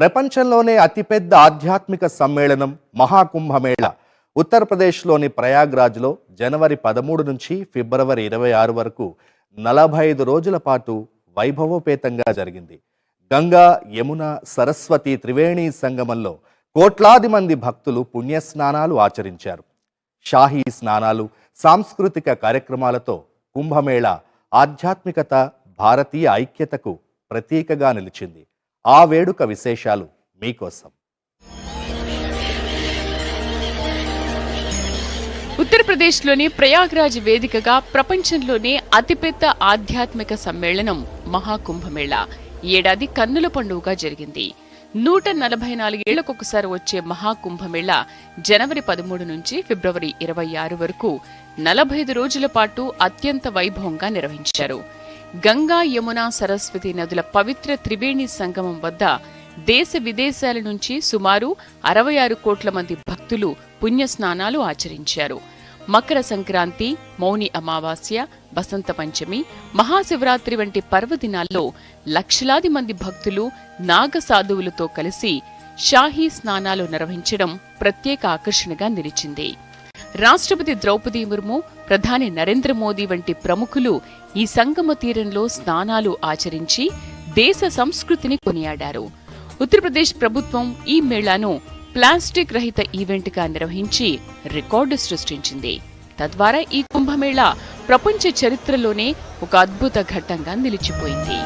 ప్రపంచంలోనే అతిపెద్ద ఆధ్యాత్మిక సమ్మేళనం మహాకుంభమేళ. ఉత్తరప్రదేశ్లోని ప్రయాగ్రాజ్లో జనవరి పదమూడు నుంచి ఫిబ్రవరి ఇరవై ఆరు వరకు నలభై ఐదు రోజుల పాటు వైభవోపేతంగా జరిగింది. గంగా యమున సరస్వతి త్రివేణి సంగమంలో కోట్లాది మంది భక్తులు పుణ్యస్నానాలు ఆచరించారు. షాహీ స్నానాలు సాంస్కృతిక కార్యక్రమాలతో కుంభమేళ ఆధ్యాత్మికత భారతీయ ఐక్యతకు ప్రతీకగా నిలిచింది. ఆ వేడుక విశేషాలు మీకోసం. ఉత్తరప్రదేశ్లోని ప్రయాగ్రాజ్ వేదికగా ప్రపంచంలోనే అతిపెద్ద ఆధ్యాత్మిక సమ్మేళనం మహాకుంభమేళ. ఏడాది కన్నుల పండుగగా జరిగింది. నూట నలభై నాలుగేళ్ళకొకసారి వచ్చే మహాకుంభమేళ జనవరి పదమూడు నుంచి ఫిబ్రవరి ఇరవై ఆరు వరకు నలభై ఐదు రోజుల పాటు అత్యంత వైభవంగా నిర్వహించారు. గంగా యమున సరస్వతి నదుల పవిత్ర త్రివేణి సంగమం వద్ద దేశ విదేశాల నుంచి సుమారు అరవై ఆరు కోట్ల మంది భక్తులు పుణ్యస్నానాలు ఆచరించారు. మకర సంక్రాంతి మౌని అమావాస్య బసంత పంచమి మహాశివరాత్రి వంటి పర్వదినాల్లో లక్షలాది మంది భక్తులు నాగ సాధువులతో కలిసి షాహీ స్నానాలు నిర్వహించడం ప్రత్యేక ఆకర్షణగా నిలిచింది. రాష్ట్రపతి ద్రౌపది ముర్ము ప్రధాని నరేంద్ర మోదీ వంటి ప్రముఖులు ఈ సంగమ తీరంలో స్నానాలు ఆచరించి దేశ సంస్కృతిని కొనియాడారు. ఉత్తరప్రదేశ్ ప్రభుత్వం ఈ మేళాను ప్లాస్టిక్ రహిత ఈవెంట్గా నిర్వహించి రికార్డు సృష్టించింది. తద్వారా ఈ కుంభమేళా ప్రపంచ చరిత్రలోనే ఒక అద్భుత ఘట్టంగా నిలిచిపోయింది.